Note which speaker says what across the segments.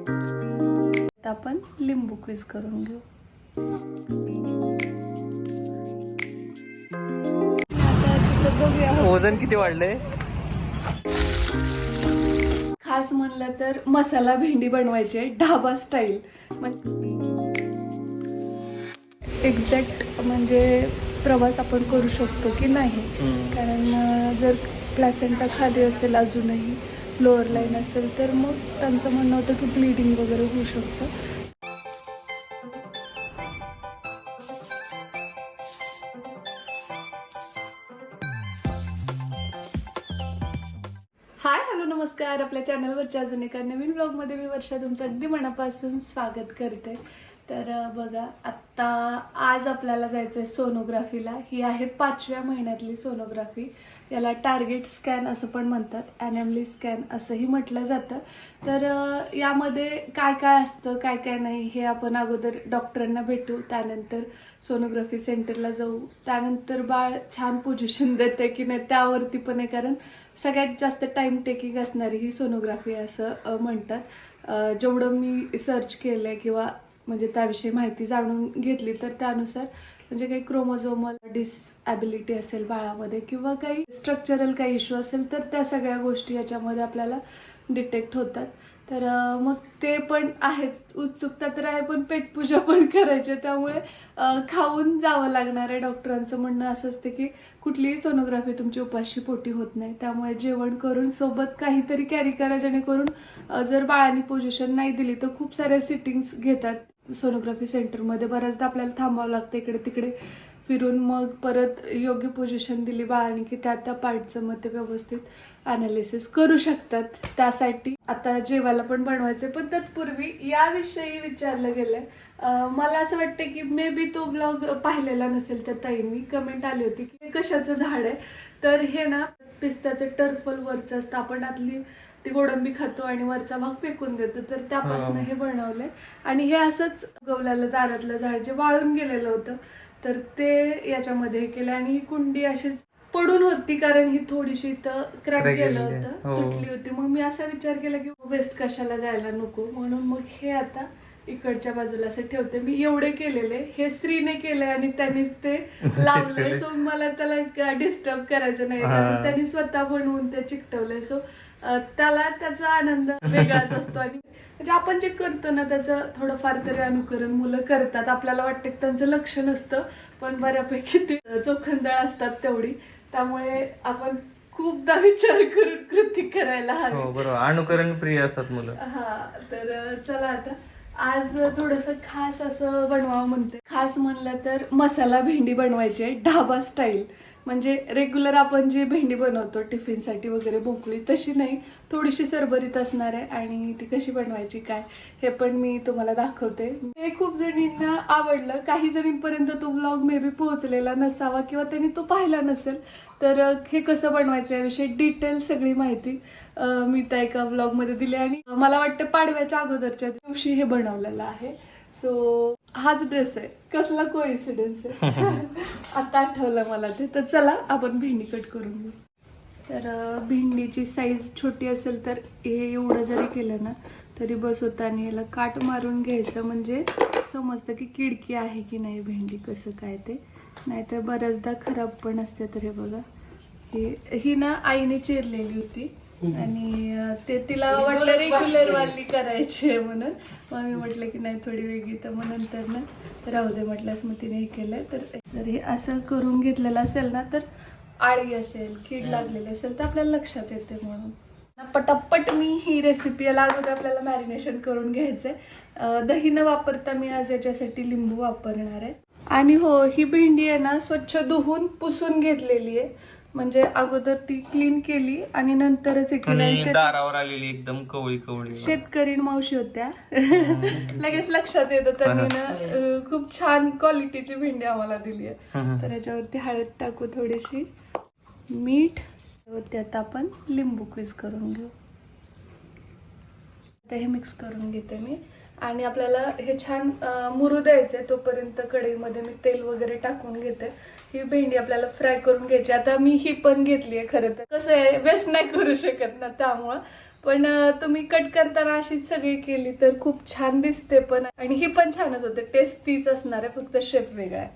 Speaker 1: आता आपण लिंबू क्विज करून घेऊ.
Speaker 2: वजन किती वाढलंय?
Speaker 1: खास म्हणलं तर मसाला भेंडी बनवायची आहे ढाबा स्टाईल एक्झॅक्ट म्हणजे प्रवास आपण करू शकतो की नाही? कारण जर प्लॅसेंटा खाली असेल अजूनही लोअर लाईन असेल तर मग त्यांचं म्हणणं होतं की ब्लिडिंग वगैरे होऊ शकतं. हाय हॅलो नमस्कार. आपल्या चॅनलवरच्या अजून एका नवीन ब्लॉगमध्ये मी वर्षा तुमचं अगदी मनापासून स्वागत करते. तर बघा आत्ता आज आपल्याला जायचं आहे सोनोग्राफीला ही आहे पाचव्या महिन्यातली सोनोग्राफी याला टार्गेट स्कॅन असं पण म्हणतात ॲनॅमली स्कॅन असंही म्हटलं जातं. तर यामध्ये काय काय असतं काय काय नाही हे आपण अगोदर डॉक्टरांना भेटू त्यानंतर सोनोग्राफी सेंटरला जाऊ त्यानंतर बाळ छान पोझिशन देते की नाही त्यावरती पण आहे. कारण सगळ्यात जास्त टाईम टेकिंग असणारी ही सोनोग्राफी असं म्हणतात. जेवढं मी सर्च केलं आहे किंवा म्हणजे त्याविषयी माहिती जाणून घेतली तर त्यानुसार म्हणजे काही क्रोमोझोमल डिसॲबिलिटी असेल बाळामध्ये किंवा काही स्ट्रक्चरल काही इश्यू असेल तर त्या सगळ्या गोष्टी याच्यामध्ये आपल्याला डिटेक्ट होतात. तर मग ते पण आहेच. उत्सुकता तर आहे पण पेटपूजा पण करायची. त्यामुळे खाऊन जावं लागणार आहे डॉक्टरांचं म्हणणं असं असतं की कुठलीही सोनोग्राफी तुमची उपाशी पोटी होत नाही. त्यामुळे जेवण करून सोबत काहीतरी कॅरी करा जेणेकरून जर बाळांनी पोझिशन नाही दिली तर खूप साऱ्या सिटिंग्स घेतात. सोनोग्राफी सेंटरमध्ये बऱ्याचदा आपल्याला थांबावं लागतं इकडे तिकडे फिरून. मग परत योग्य पोझिशन दिली बाळाने की त्या त्या पार्टचं मग ते व्यवस्थित अनालिसिस करू शकतात. त्यासाठी आता जेवायला पण बनवायचं पण तत्पूर्वी याविषयी विचारलं गेलंय. मला असं वाटतं की मे बी तो ब्लॉग पाहिलेला नसेल तर ताईंनी. कमेंट आली होती की हे कशाचं झाड आहे? तर हे ना पिस्त्याचं टर्फल वरचं असतं. आपण आतली ती गोडंबी खातो आणि वरचा भाग फेकून देतो तर त्यापासून
Speaker 2: हा.
Speaker 1: बनवलंय आणि हे असंच गवल्याला दारातलं झाड जे वाळून गेलेलं होतं तर ते याच्यामध्ये हे केलं आणि ही कुंडी अशीच पडून होती कारण ही थोडीशी इथं क्रॅक गेलं. होतं
Speaker 2: हो.
Speaker 1: तुटली होती मग मी असा विचार केला की वेस्ट कशाला जायला नको म्हणून मग हे आता इकडच्या बाजूला असं ठेवते मी एवढे केलेले हे स्त्रीने केले आणि त्यांनीच ते लावलंय
Speaker 2: चिकटवलंय.
Speaker 1: सो मला त्याला डिस्टर्ब करायचं नाही. कारण त्यांनी स्वतः बनवून ते चिकटवलंय सो त्याला त्याचा आनंद वेगळाच असतो. आणि म्हणजे आपण जे करतो ना त्याचं थोडंफार तरी अनुकरण मुलं करतात. आपल्याला वाटतं त्यांचं लक्ष नसतं पण बऱ्यापैकी ते चोखंदळ असतात तेवढी. त्यामुळे आपण खूपदा विचार करून कृती करायला हवी.
Speaker 2: हो बरोबर. अनुकरण प्रिय असतात मुलं.
Speaker 1: हा तर चला आता. आज थोडस खास असं बनवावं म्हणते. खास म्हणलं तर मसाला भेंडी बनवायची आहे ढाबा स्टाईल म्हणजे रेग्युलर आपण जी भेंडी बनवतो टिफिनसाठी वगैरे भोकळी तशी नाही. थोडीशी सरभरीत असणार आहे आणि ती कशी बनवायची काय हे पण मी तुम्हाला दाखवते. हे खूप जणींना आवडलं. काही जणींपर्यंत तो ब्लॉग मे बी पोहोचलेला नसावा किंवा त्यांनी तो पाहिला नसेल तर हे कसं बनवायचं याविषयी डिटेल सगळी माहिती मी त्या एका ब्लॉगमध्ये दिली आणि मला वाटतं पाडव्याच्या अगोदरच्या दिवशी हे बनवलेलं आहे. सो हाच ड्रेस आहे. कसला कोइन्सिडन्स आहे. आता आठवलं मला ते. तर चला आपण भेंडी कट करून घेऊ. तर भेंडीची साईज छोटी असेल तर हे एवढं जरी केलं ना तरी बस होतं आणि याला काट मारून घ्यायचं म्हणजे समजतं की किडकी आहे की नाही भेंडी कसं काय ते. नाहीतर बऱ्याचदा खराब पण असते तर हे बघा. ही ही ना आईने चिरलेली होती. आणि ते तिला वाटलं रेग्युलर वाली करायची आहे म्हणून. मग मी म्हटलं की नाही थोडी वेगळी तर मग नंतर ना. तर राहू दे म्हटल्यास मग तिने हे केलं. तर जर हे असं करून घेतलेलं असेल ना तर आळी असेल कीड लागलेली असेल तर आपल्याला लक्षात येते म्हणून. पटापट मी ही रेसिपी याला अगोदर आपल्याला मॅरिनेशन करून घ्यायचंय. अं, दही न वापरता मी आज याच्यासाठी लिंबू वापरणार आहे. आणि हो ही भेंडी आहे ना स्वच्छ धुवून पुसून घेतलेली आहे. म्हणजे अगोदर ती क्लीन केली आणि नंतरच हे केलं आणि
Speaker 2: आणि
Speaker 1: ते-
Speaker 2: दारावर आलेली एकदम कवळी कवळी.
Speaker 1: शेतकरी मावशी होत्या. लगेच लक्षात येतं त्यांनी ना अं, खूप छान क्वालिटीची भेंडी आम्हाला दिली आहे. तर याच्यावरती हळद टाकू थोडीशी मीठ वरती आता आपण लिंबू क्विज करून घेऊ. आता हे मिक्स करून घेते मी. आणि आपल्याला हे छान मुरू द्यायचे तोपर्यंत कढईमध्ये मी तेल वगैरे टाकून घेते. ही भेंडी आपल्याला फ्राय करून घ्यायची. आता मी ही पण घेतली आहे खरं तर. कसं आहे वेस्ट नाही करू शकत ना त्यामुळं. पण तुम्ही कट करताना अशीच सगळी केली तर खूप छान दिसते पण. आणि ही पण छानच होते. टेस्ट तीच असणार आहे फक्त शेप वेगळा आहे.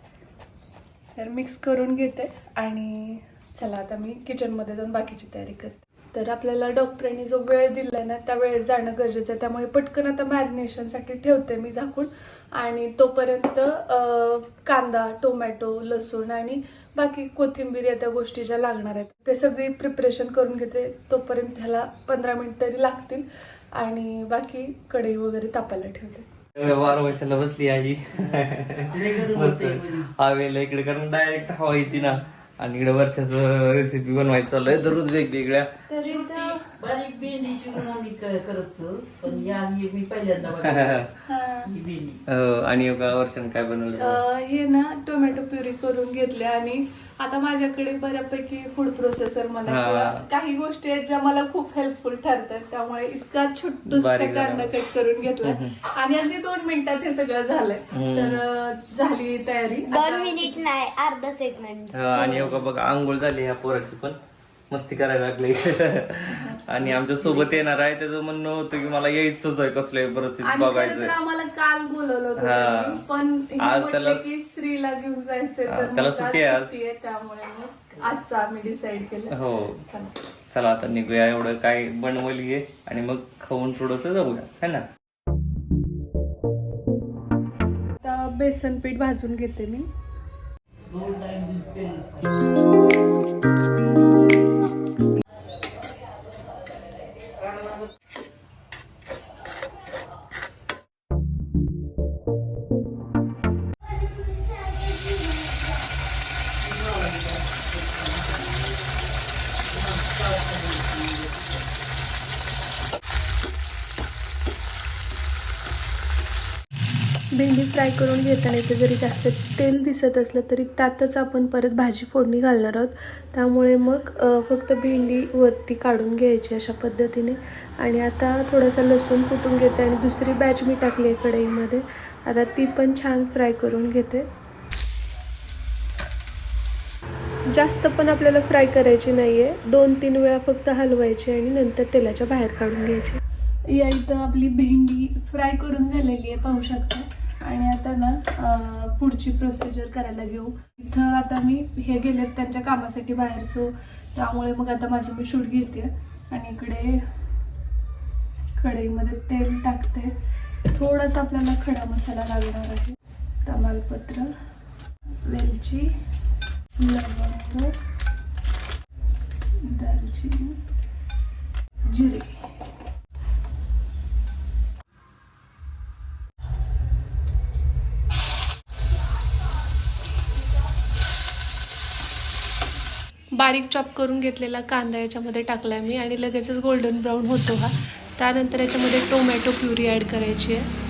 Speaker 1: तर मिक्स करून घेते. आणि चला आता मी किचनमध्ये जाऊन बाकीची तयारी करते. तर आपल्याला डॉक्टरांनी जो वेळ दिला ना त्या वेळेत जाणं गरजेचं आहे. त्यामुळे पटकन आता मॅरिनेशनसाठी ठेवते मी झाकून. आणि तोपर्यंत कांदा टोमॅटो लसूण आणि बाकी कोथिंबीर या त्या गोष्टी ज्या लागणार आहेत ते सगळी प्रिपरेशन करून घेते. तोपर्यंत ह्याला पंधरा मिनिट तरी लागतील. आणि बाकी कढई वगैरे तापायला ठेवते.
Speaker 2: वार वर्षाला बसली आई. हवेला इकडे कारण डायरेक्ट हवा येते ना. आणि इकडे वर्षाचं रेसिपी बनवायचं चालू आहे. दररोज वेगवेगळ्या.
Speaker 3: बारीक भेंडीची म्हणून आम्ही क- करत. पण या ही मी पहिल्यांदा.
Speaker 1: हा.
Speaker 3: ही भेंडी
Speaker 2: आणि एका वर्षानं काय बनवलं?
Speaker 1: अ, हे ना टोमॅटो प्युरी करून घेतले आणि आता माझ्याकडे बऱ्यापैकी फूड प्रोसेसर म्हणा
Speaker 2: हा.
Speaker 1: किंवा काही गोष्टी आहेत ज्या मला खूप हेल्पफुल ठरतात त्यामुळे इतका छोटूसा
Speaker 2: बारीक
Speaker 1: कांदा कट करून घेतला. आणि अगदी दोन मिनिटात हे सगळं झालंय. तर अ, झाली तयारी.
Speaker 4: दोन
Speaker 1: आता-
Speaker 4: मिनिट नाही अर्धा सेगमेंट
Speaker 2: हा, आणि बघा आंघोळ झाली ह्या पोराची पण. मस्ती करायला लागली आणि आमच्यासोबत येणार आहे त्याचं म्हणणं होतं की मला यायचंच आहे कसल्याही परिस्थितीत
Speaker 1: आणि खरं तर
Speaker 2: बघायचंय
Speaker 1: आम्हाला काल बोलवलं होतं
Speaker 2: हा.
Speaker 1: त्यांनी, पण हे
Speaker 2: आज
Speaker 1: म्हटलं
Speaker 2: त्याला-
Speaker 1: की स्त्रीला घेऊन जायचंय
Speaker 2: हा,
Speaker 1: तर
Speaker 2: त्याला
Speaker 1: मग
Speaker 2: सुट्टी आहे आज.
Speaker 1: सुट्टी आहे त्यामुळे मग आजचं आम्ही डिसाईड केलं
Speaker 2: हो
Speaker 1: चला.
Speaker 2: चला आता निघूया एवढं काय बनवली आहे आणि मग खाऊन थोडस जाऊया है ना
Speaker 1: आता बेसन पीठ भाजून घेते मी Música भेंडी फ्राय करून घेताना इथे जरी जास्त तेल दिसत असलं तरी त्यातच आपण परत भाजी फोडणी घालणार आहोत. त्यामुळे मग फक्त भेंडी वरती काढून घ्यायची अशा पद्धतीने. आणि आता थोडासा लसूण कुटून घेते आणि दुसरी बॅच मी टाकली आहे कढईमध्ये. आता ती पण छान फ्राय करून घेते. जास्त पण आपल्याला फ्राय करायची नाही आहे दोन तीन वेळा फक्त हलवायची आणि नंतर तेलाच्या बाहेर काढून घ्यायची. या इथं आपली भेंडी फ्राय करून झालेली आहे पाहू शकता. आणि आता ना पुढची प्रोसिजर करायला घेऊ. इथं आता मी हे गेलेत त्यांच्या कामासाठी बाहेर सो त्यामुळे मग आता माझं मी शूट घेते आणि इकडे कढईमध्ये तेल टाकते. थोडासा आपल्याला खडा मसाला लागणार आहे. तमालपत्र वेलची लवंग दालचिनी जिरे. बारीक चॉप करून घेतलेला कांदा याच्यामध्ये टाकला मी आणि लगेचच गोल्डन ब्राऊन होतो हा. त्यानंतर याच्यामध्ये टोमॅटो प्युरी ॲड करायची आहे.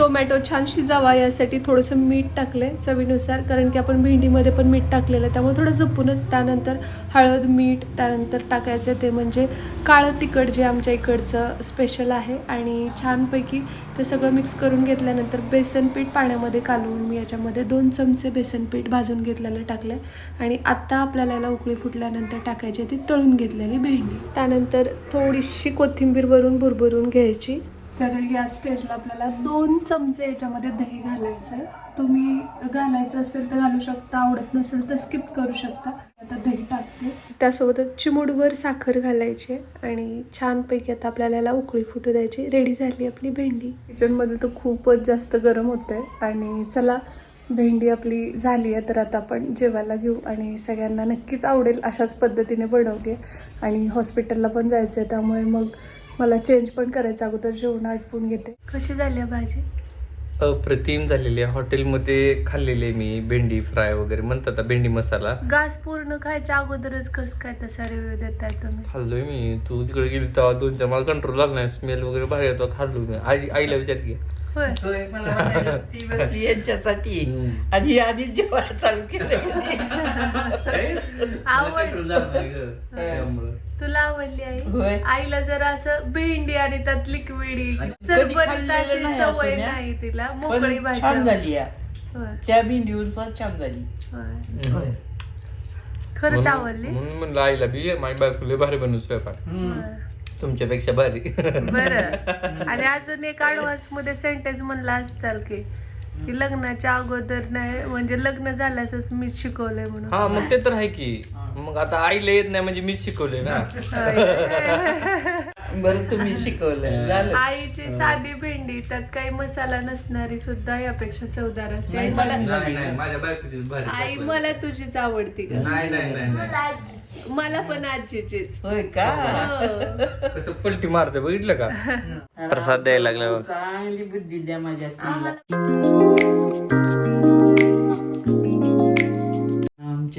Speaker 1: टोमॅटो छान शिजावा यासाठी थोडंसं मीठ टाकलं आहे चवीनुसार कारण की आपण भेंडीमध्ये पण मीठ टाकलेलं आहे त्यामुळे थोडं जपूनच त्यानंतर हळद मीठ त्यानंतर टाकायचं ते म्हणजे काळं तिखट जे आमच्या इकडचं स्पेशल आहे आणि छानपैकी ते सगळं मिक्स करून घेतल्यानंतर बेसन पीठ पाण्यामध्ये कालवून मी याच्यामध्ये दोन चमचे बेसन पीठ भाजून घेतलेलं टाकलं आहे आणि आत्ता आपल्याला याला उकळी फुटल्यानंतर टाकायची ती तळून घेतलेली भेंडी. त्यानंतर थोडीशी कोथिंबीर वरून भुरभरून घ्यायची. तर या स्टेजला आपल्याला दोन चमचे याच्यामध्ये दही घालायचं आहे. तुम्ही घालायचं असेल तर घालू शकता आवडत नसेल तर स्किप करू शकता. आता दही टाकते. त्यासोबतच चिमूडभर साखर घालायची आहे आणि छानपैकी आता आपल्याला याला उकळी फुटू द्यायची. रेडी झाली आपली भेंडी. किचनमध्ये तर खूपच जास्त गरम होत आहे आणि चला भेंडी आपली झाली आहे तर आता आपण जेवायला घेऊ. आणि सगळ्यांना नक्कीच आवडेल अशाच पद्धतीने बनवली आहे. आणि हॉस्पिटलला पण जायचं आहे त्यामुळे मग मला चेंज पण करायचं अगोदर जेवण आटपून घेते. कशी झाली भाजी?
Speaker 2: अप्रतिम झालेली आहे. हॉटेलमध्ये खाल्लेली आहे मी भेंडी फ्राय वगैरे म्हणतात भेंडी मसाला.
Speaker 1: घास पूर्ण खायच्या अगोदरच कस काय तसा रिव्ह्यू देताय तुम्ही?
Speaker 2: खाल्लोय मी. तू तिकडे गेली तेव्हा दोन मला कंट्रोल नाही. स्मेल वगैरे बाहेर येतो खाल्लो मी. आई आईला विचार की.
Speaker 1: होय
Speaker 3: होय, मला वाटायला ती बसली यांच्यासाठी
Speaker 2: हम्म.
Speaker 3: आणि आधीच जेवायला चालू केलं
Speaker 1: आवड. तुला आवडली आई. आईला जरा असं भेंडी आणि त्यात लिक्विडी
Speaker 3: कधी खाल्लेलं
Speaker 1: अशी
Speaker 3: नाही असं
Speaker 1: सवय
Speaker 3: ना.
Speaker 1: नाही तिला मोकळी
Speaker 3: पण
Speaker 1: भाजी
Speaker 3: छान
Speaker 1: आवडते.
Speaker 3: झाली या
Speaker 1: होय,
Speaker 3: त्या भेंडीहून सुद्धा छान झाली
Speaker 1: होय.
Speaker 3: होय.
Speaker 1: खरंच
Speaker 2: म्हणून-
Speaker 1: आवडली
Speaker 2: म्हणून म्हणलं आईला बी माझी बायको लय भारी बनवू स्वयंपाक
Speaker 3: हम्म.
Speaker 1: होय.
Speaker 2: तुमच्यापेक्षा भारी.
Speaker 1: बरं. आणि अजून एक ऍडव्हान्समध्ये सेंटेन्स म्हणला असताल की की लग्नाच्या अगोदर नाही म्हणजे लग्न झाल्याच मी शिकवलंय म्हणून.
Speaker 2: हा मग ते तर आहे की. मग आता आईला येत नाही म्हणजे मीच शिकवले ना.
Speaker 3: बरं तुम्ही शिकवलं झालं.
Speaker 1: आईची साधी भेंडी त्यात काही मसाला नसणारी सुद्धा यापेक्षा चवदार असते. आई मला
Speaker 2: नाही नाही माझ्या बायकोची भारी
Speaker 1: आई मला तुझीच आवडती का?
Speaker 2: नाही नाही नाही नाही.
Speaker 1: मला पण आजीचीच.
Speaker 3: होय का?
Speaker 1: हो.
Speaker 2: कसं पलटी मारते बघितलं का? प्रसाद द्यायला लागला बघ.
Speaker 3: चांगली बुद्धी द्या माझ्या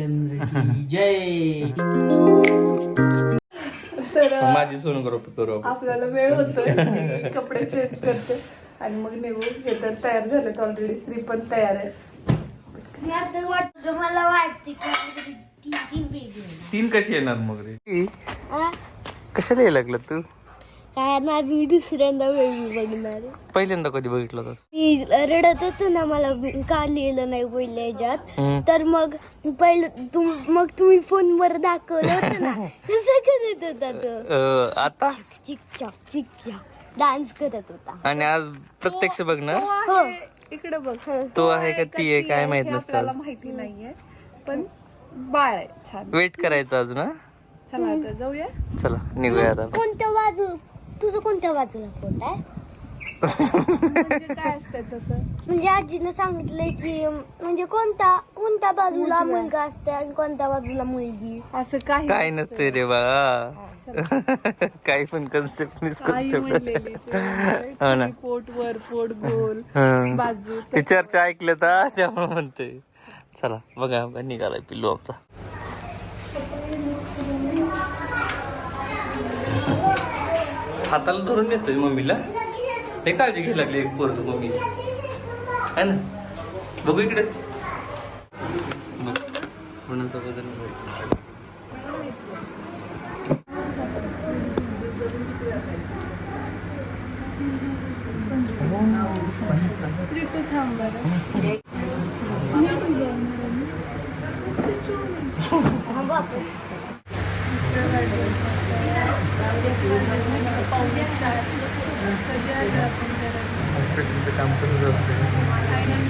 Speaker 3: रामचंद्र की जय
Speaker 1: तर
Speaker 2: माझी सोन करू करू आपण.
Speaker 1: आपल्याला वेळ होतोय. मी कपडे चेंज करते. आणि मग निघू हे तर तयार झालेत ऑलरेडी स्त्री पण तयार आहे.
Speaker 4: वाटत मला वाटते की आपल्याकडे तीन तीन बेबी
Speaker 2: तीन कशी येणार मग रे? कशाला यायला लागलं तू?
Speaker 4: कारण आज मी दुसऱ्यांदा बेबी बघणार आहे.
Speaker 2: पहिल्यांदा कधी बघितलं होतं?
Speaker 4: मी रडत होतो ना मला का लिहिलं नाही पहिल्या ह्याच्यात.
Speaker 2: हम्म.
Speaker 4: तर मग पहिलं तुम मग तुम्ही फोनवर दाखवलं होतं ना कसं करत होता तो.
Speaker 2: अं, आता?
Speaker 4: चिक चक चिक चक डान्स करत होता.
Speaker 2: आणि आज प्रत्यक्ष बघ ना.
Speaker 1: तो आहे इकडे बघ.
Speaker 2: तो आहे का ती आहे? काय माहीत
Speaker 1: हे
Speaker 2: नसतं.
Speaker 1: माहिती नाहीये पण बाळ आहे छान.
Speaker 2: वेट करायचं अजून हा?
Speaker 1: चला आता जाऊया.
Speaker 2: चला निघूया आता
Speaker 4: कोणत्या बाजू? तुझं कोणत्या बाजूला पोट आहे?
Speaker 1: म्हणजे काय असतंय तसं?
Speaker 4: म्हणजे आजीनं सांगितलंय की म्हणजे कोणता कोणत्या बाजूला मुलगा असते आणि कोणत्या बाजूला मुलगी?
Speaker 1: असं काही
Speaker 2: काय
Speaker 1: नसतं.
Speaker 2: नसते रे बाळा काही पण कन्सेप्ट
Speaker 1: आई म्हणलेली ते.
Speaker 2: हो ना.
Speaker 1: पोट वर पोट गोल. बाजू.
Speaker 2: ते चर्चा ऐकलं तर त्यामुळे म्हणते. चला बघा बघा, निघालाय पिल्लू आमचा. हाताला धरून येतोय मम्मीला. ते काळजी घ्यायला लागली एक पोरग मम्मी है ना? बघू इकडे. कोणाचं वजन
Speaker 1: थांब
Speaker 2: हॉस्पिटलचं काम
Speaker 1: बरं झालं.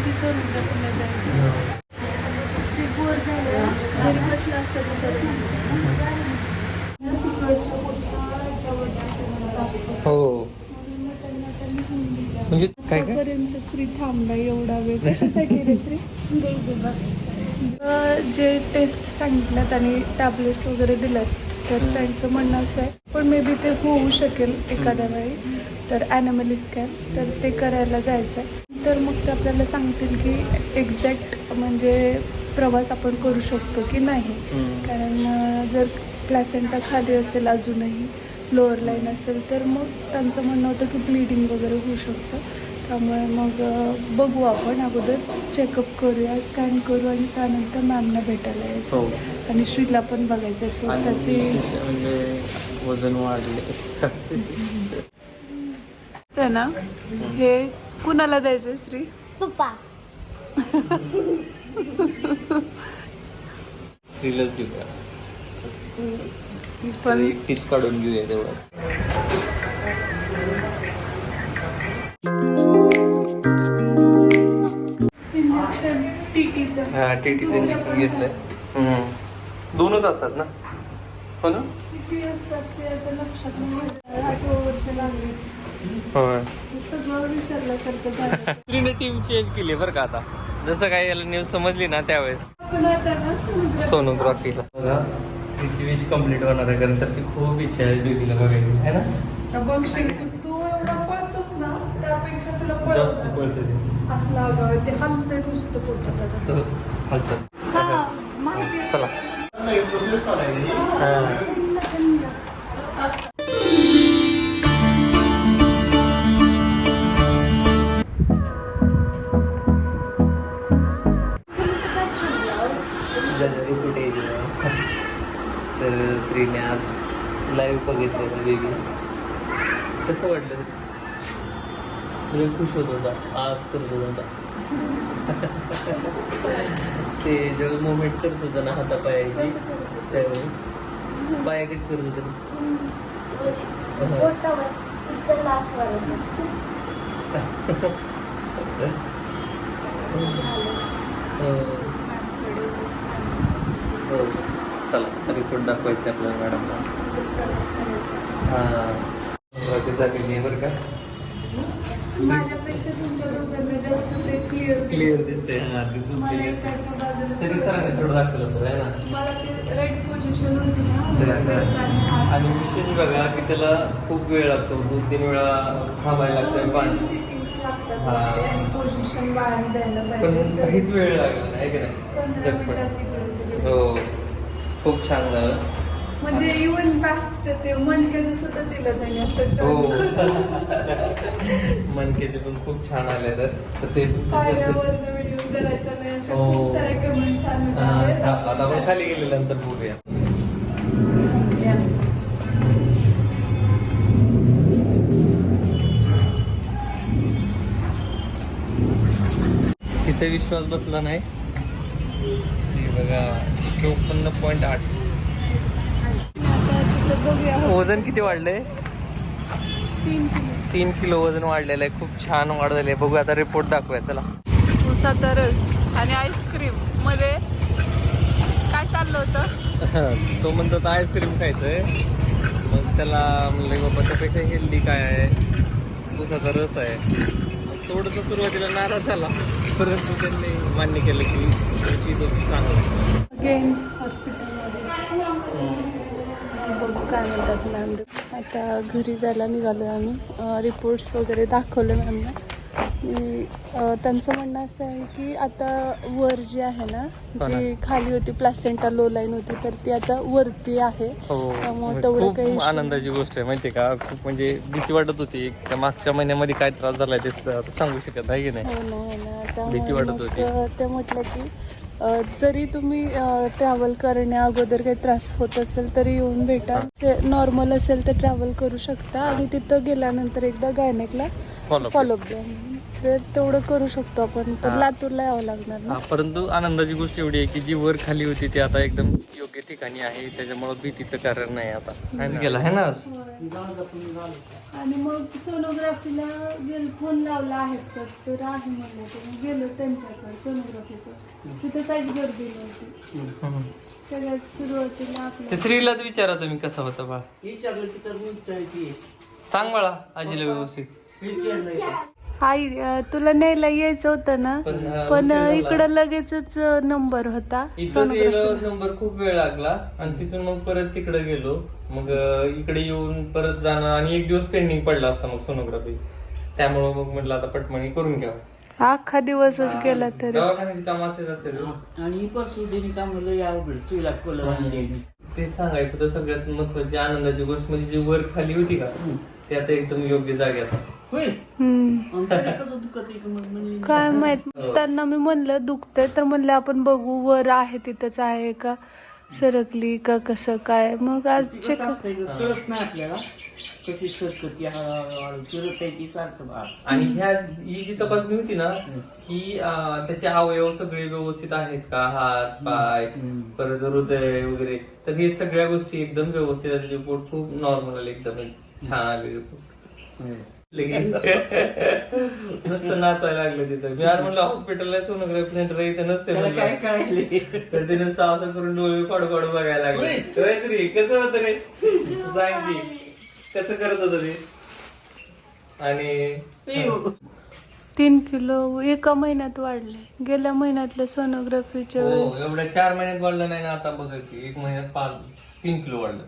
Speaker 2: हो. म्हणजे काय काय?
Speaker 1: आतापर्यंत श्री थांबला एवढा वेळ. कशासाठी रे श्री? अ, जे टेस्ट सांगितल्यात आणि टॅबलेट्स वगैरे दिल्यात तर त्यांचं म्हणणं असं आहे. पण मे बी ते होऊ शकेल एखाद्या वेळी. तर ॲनिमली स्कॅन तर ते करायला जायचं आहे तर मग ते आपल्याला सांगतील की एक्झॅक्ट म्हणजे प्रवास आपण करू शकतो की नाही. कारण जर प्लॅसेंटा खाली असेल अजूनही लोअर लाईन असेल तर मग त्यांचं म्हणणं होतं की ब्लिडिंग वगैरे होऊ शकतं. त्यामुळे मग बघू आपण अगोदर. चेकअप करूया स्कॅन करू आणि त्यानंतर मॅमना भेटायला यायचं.
Speaker 2: हो.
Speaker 1: आणि श्रीला पण बघायचं आहे. सो
Speaker 2: आणि
Speaker 1: त्याची
Speaker 2: विशेष म्हणजे वजन वाढले.
Speaker 1: तर ना हे कुणाला द्यायचं श्री?
Speaker 4: पप्पा
Speaker 2: स्त्रीलाच देऊया.
Speaker 1: पण
Speaker 2: एकटीच काढून घेऊया तेवढं. हा टीटीचं इंजेक्शन घेतलंय. हम्म. दोनच असतात ना? हो ना? स्त्रीने टीम चेंज केली बरं का आता. जसं काही याला न्यूज समजली ना त्यावेळेस. सोनोग्राफीला. स्त्रीची विश कंप्लीट होणार आहे कारण त्याची खूप इच्छा आहे ड्युटीला बघायची है ना?
Speaker 1: बघशील तू? एवढा पळतोस ना त्यापेक्षा तुला
Speaker 2: जास्त
Speaker 1: पळत
Speaker 2: पळते ते.
Speaker 1: असला अगं ते हलतंय नुसतं पोटाचं
Speaker 2: तर हालचाल
Speaker 1: हा माहिती आहे.
Speaker 2: चला हा. जानेवारी कुठे येईल तर श्रीने आज लाईव्ह बघितलं वेगळी कसं वाटलं म्हणजे खुश होत होता आज करत होता ते जेव्हा मुवमेंट करत होता ना हातापायाची. त्यावेळेस. पाया कशी करत होते
Speaker 4: हो.
Speaker 2: हो. चला रिपोर्ट दाखवायचे आपल्याला मॅडमला हां. जागे झालेली बरं का?
Speaker 1: माझ्यापेक्षा तुमच्या दोघांना जास्त ते क्लिअर
Speaker 2: क्लिअर दिसते हां दिसून
Speaker 1: मला
Speaker 2: clear.
Speaker 1: एकाच्या बाजूला
Speaker 2: तरी सरांनी थोडं दाखवलं होतं ना
Speaker 1: मला ते राईट पोझिशन होती ना
Speaker 2: तर
Speaker 1: मला ते सांग-
Speaker 2: आणि विशेष बघा की त्याला खूप वेळ लागतो दोन तीन वेळा थांबायला लागतं पाणी हा.
Speaker 1: पोझिशन द्यायला
Speaker 2: पण
Speaker 1: पाहिजे
Speaker 2: काहीच वेळ लागला नाही की नाही
Speaker 1: पंधरा
Speaker 2: झटपट.
Speaker 1: मिनिटाची गरज आहे.
Speaker 2: हो खूप छान झालं
Speaker 1: म्हणजे इवन बॅक ते मणक्याचं सुद्धा दिलं त्यांनी असं
Speaker 2: हो. मनकेचे पण खूप छान आले तर ते
Speaker 1: पायऱ्यावर व्हिडिओ करायचा नाही अशा
Speaker 2: हो.
Speaker 1: खूप साऱ्या कमेंट्स आल्या
Speaker 2: आता आपण खाली गेल्यानंतर बघूया. इथे विश्वास बसला नाही. हे बघा चोपन्न पॉईंट आठ. वजन किती वाढलंय?
Speaker 1: तीन किलो.
Speaker 2: तीन किलो वजन वाढलेलं आहे. खूप छान वाढ झाली आहे. बघू आता रिपोर्ट दाखवूया. चला.
Speaker 1: उसाचा रस आणि आईस्क्रीममध्ये काय चाललं होतं?
Speaker 2: तो म्हणतो आईस्क्रीम खायचंय. मग त्याला म्हणलं बाबा त्यापेक्षा हेल्दी काय आहे? उसाचा रस आहे. थोडंसं सुरुवातीला नाराज झाला. परंतु त्यांनी मान्य केलं की चांगला
Speaker 1: काय म्हणतात मॅम? आता घरी जायला निघालो आम्ही. रिपोर्ट्स वगैरे दाखवले मॅमना. अं, त्यांचं म्हणणं असं आहे की आता वर जी आहे ना
Speaker 2: हो.
Speaker 1: जी खाली होती प्लासेंटा लो लाईन होती तर ती आता वरती आहे.
Speaker 2: हो.
Speaker 1: त्यामुळे
Speaker 2: म्हणजे
Speaker 1: तेवढं काही
Speaker 2: आनंदाची गोष्ट आहे माहितीये का? खूप म्हणजे भीती वाटत होती. त्या मागच्या महिन्यामध्ये काय त्रास झालाय ते सांगू शकत नाही की नाही
Speaker 1: हो ना हो ना. त्यामुळे
Speaker 2: भीती वाटत होती.
Speaker 1: ते म्हटलं की जरी तुम्ही ट्रॅव्हल करण्या अगोदर काही त्रास होत असेल तरी येऊन भेटा ते नॉर्मल असेल तर ट्रॅव्हल करू शकता. आणि तिथं गेल्यानंतर एकदा गायनेकला. फॉलोअप द्या. तर तेवढं करू शकतो आपण. पण
Speaker 2: हा.
Speaker 1: लातूरला यावं लागणार ना.
Speaker 2: हा, परंतु आनंदाची गोष्ट एवढी आहे की जी वर खाली होती ती आता एकदम योग्य ठिकाणी आहे. त्याच्यामुळे भीतीचं कारण नाही आता. गेला आहे ना?
Speaker 1: आणि मग सोनोग्राफीला गेल फोन लावला आहे तर म्हणलं तर गेलो त्यांच्याकडे सोनोग्राफीचं. तिथं काहीच गर्दी नव्हती. सगळ्यात सुरुवातीला
Speaker 2: ते
Speaker 1: आपल्या
Speaker 2: श्रीलाच विचारा तुम्ही कसं होतं बा
Speaker 3: विचारलं की तर
Speaker 2: सांग बाळा आजीला व्यवस्थित.
Speaker 1: आई तुला न्यायला यायचं होतं ना?
Speaker 2: पण, अ,
Speaker 1: पण
Speaker 2: उशीर झाला.
Speaker 1: इकडं लगेचच नंबर होता.
Speaker 2: इथं
Speaker 1: सोनोग्राफी
Speaker 2: गेल्यावर नंबर खूप वेळ लागला. आणि तिथून मग परत तिकडे गेलो. मग अं, इकडे येऊन परत जाणं आणि एक दिवस पेंडिंग पडला असता मग सोनोग्राफी. त्यामुळं मग म्हटलं आता पटमणी करून घ्यावं
Speaker 1: अख्खा दिवसच गेला तरी.
Speaker 2: दवाखान्याची काम असेच असते.
Speaker 3: आणि परसुदीने कामाला या कोलर आणली
Speaker 2: ते सांगायचं तर सगळ्यात महत्वाची आनंदाची गोष्ट म्हणजे जी वर खाली होती का ते आता एकदम योग्य जाग्यात.
Speaker 3: होय?
Speaker 1: हम्म.
Speaker 3: आणि त्याला कसं दुखत आहे का मग? म्हणजे
Speaker 1: काय माहीत. त्यांना मी म्हणलं दुखतंय तर म्हणलं आपण बघू वर आहे तिथंच आहे का? सरकली का कसं काय? मग आज
Speaker 3: ते
Speaker 1: चेक
Speaker 3: कसं असतंय का, कळत नाही आपल्याला कशी सरकत या हळूहळू फिरत आहे ती सारखं बाळ.
Speaker 2: आणि ह्या ही जी तपासणी होती ना ही अं, त्याचे अवयव सगळे व्यवस्थित आहेत का? हात पाय परत हृदय वगैरे. तर हे सगळ्या गोष्टी एकदम व्यवस्थित आहेत. रिपोर्ट खूप नॉर्मल आले एकदम छान आले रिपोर्ट. नुसतं नाचायला लागलं तिथं. मी आज म्हणलं हॉस्पिटलला सोनोग्राफी सेंटर इथे नसते
Speaker 3: त्याला काय
Speaker 2: म्हणलं. तर ते नुसतं असं करून डोळे फाडू फाडू बघायला लागले. श्री कसं होतं रे? सांग की. कसं करत होतं ते? आणि.
Speaker 1: तीन किलो एका महिन्यात वाढले. गेल्या महिन्यातल्या सोनोग्राफीच्या
Speaker 2: हो एवढ्या चार महिन्यात वाढलं नाही ना आता बघा की एक महिन्यात पाच तीन किलो वाढलं.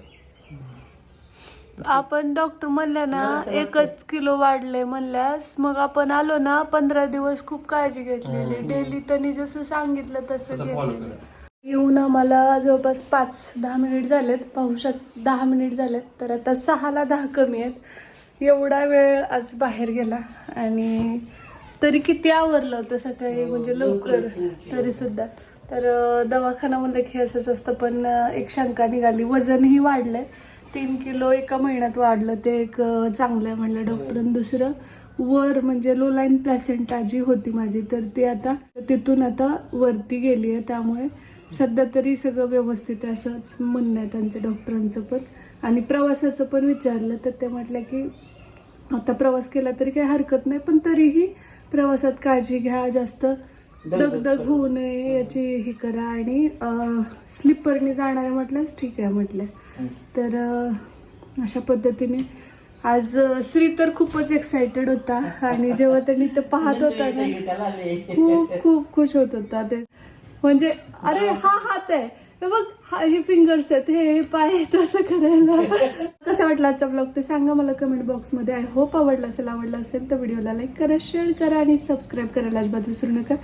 Speaker 1: आपण डॉक्टर म्हणल्या ना एकच किलो वाढले म्हणल्यास मग आपण आलो ना पंधरा दिवस खूप काळजी घेतलेली. डेली त्यांनी जसं सांगितलं तसं घेतलेलं. येऊन आम्हाला जवळपास पाच दहा मिनिट झालेत. पाहू शक दहा मिनिट झालेत. तर आता सहाला दहा कमी आहेत. एवढा वेळ आज बाहेर गेला. आणि तरी किती आवरलं होतं सकाळी? म्हणजे लवकर. तरी सुद्धा. तर दवाखाना म्हणलं की असंच असतं पण एक शंका निघाली. वजनही वाढलंय. तीन किलो एका महिन्यात वाढलं ते एक चांगलं आहे म्हणलं डॉक्टरांनी दुसरं वर म्हणजे लो लाईन प्लॅसेंटा जी होती माझी तर ती आता तिथून आता वरती गेली आहे. त्यामुळे सध्या तरी सगळं व्यवस्थित आहे असंच म्हणणं आहे त्यांचं डॉक्टरांचं पण. आणि प्रवासाचं पण विचारलं तर ते म्हटलं की आता प्रवास केला तरी काही हरकत नाही पण तरीही प्रवासात काळजी घ्या जास्त दगदग होऊ नये याची हे करा. आणि स्लिपरने जाणारे म्हटलंच ठीक आहे म्हटलं. तर अशा पद्धतीने. आज श्री तर खूपच एक्सायटेड होता आणि जेव्हा त्यांनी ते पाहत होता ना खूप खूप खुश होत होता ते. म्हणजे अरे हा हात आहे. हे बघ हा हे फिंगर्स आहेत हे हे पाय आहेत असं करायला. कसं वाटलं आजचा ब्लॉग ते सांगा मला कमेंट बॉक्समध्ये आय होप आवडला असेल आवडला असेल तर व्हिडिओला लाईक करा शेअर करा आणि सबस्क्राईब करायला अजिबात विसरू नका.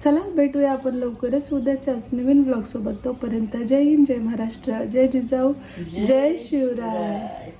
Speaker 1: चला भेटूया आपण लवकरच उद्याच्याच नवीन ब्लॉग सोबत. तोपर्यंत जय हिंद जय महाराष्ट्र जय जिजाऊ जय शिवराय.